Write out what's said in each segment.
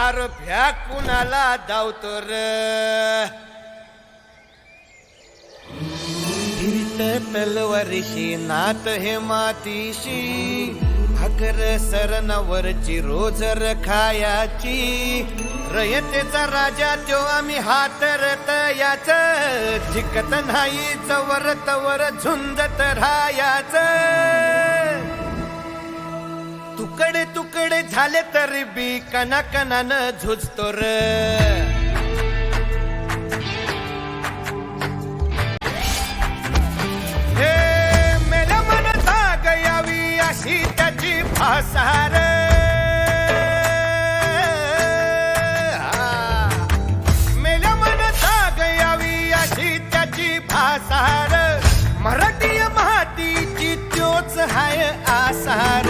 अर भ्या कुणाला धावतो र? तलवारीशी नात हे मातीशी. हकर सरनावरची रोज रखायाची. रयतेचा राजा त्यो आम्ही हातरत याच. जिकत नाही चवर तवर झुंजत राहायाच. तुकडे झाले तरी बी कना कनान झुजतो र. हे मेल्या मनता गयावी अशी त्याची फासार मेल्या मनता यावी अशी त्याची फासार मराठी महातीची त्योच हाय आसार.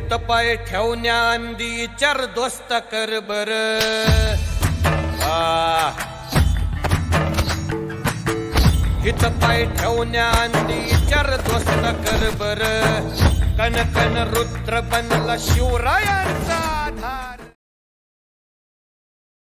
ए, पाय ठेवण्या अंदी चर दोस्त कर बर. हित पाय ठेवण्या अंदी चर दोस्त कर बर. कन कन रुद्र बनला शिवरायांचा.